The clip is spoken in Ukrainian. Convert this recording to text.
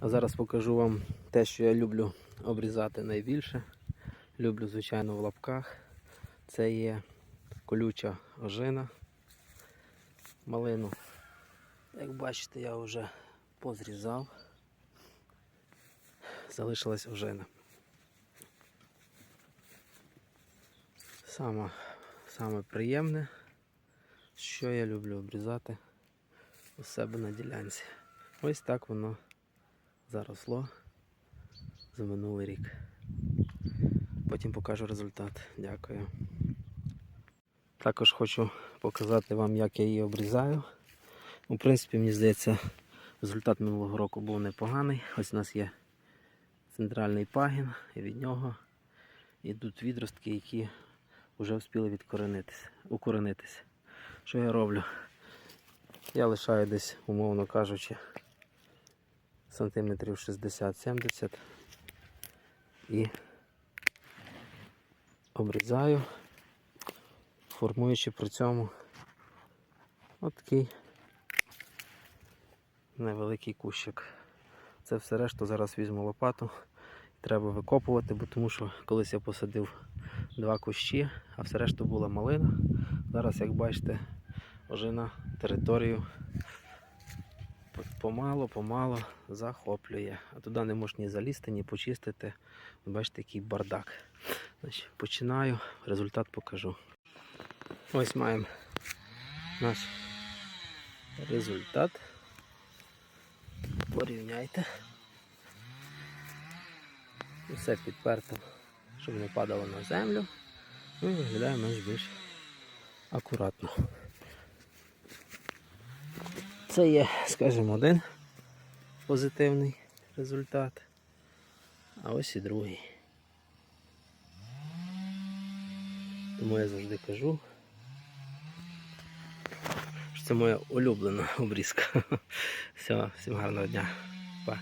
А зараз покажу вам те, що я люблю обрізати найбільше. Люблю, звичайно, в лапках. Це є колюча ожина. Малину. Як бачите, я вже позрізав. Залишилась ожина. Саме, саме приємне, що я люблю обрізати у себе на ділянці. Ось так воно заросло за минулий рік. Потім покажу результат. Дякую. Також хочу показати вам, як я її обрізаю. У принципі, мені здається, результат минулого року був непоганий. Ось у нас є центральний пагін, і від нього йдуть відростки, які вже встигли відкоренитися, укоренитися. Що я роблю? Я лишаю десь, умовно кажучи, сантиметрів 60-70 і обрізаю, формуючи при цьому от такий невеликий кущик. Це все решту зараз візьму лопату. Треба викопувати, бо тому що колись я посадив два кущі, а все решту була малина. Зараз, як бачите, ожина територію помало, помало захоплює. А туди не можеш ні залізти, ні почистити. Бачите, який бардак. Значить, починаю, результат покажу. Ось маємо наш результат. Порівняйте. Все підперто, щоб не падало на землю. Ну і виглядає менш більш акуратно. Це є, скажімо, один позитивний результат. А ось і другий. Тому я завжди кажу, що це моя улюблена обрізка. Все, всім гарного дня. Па.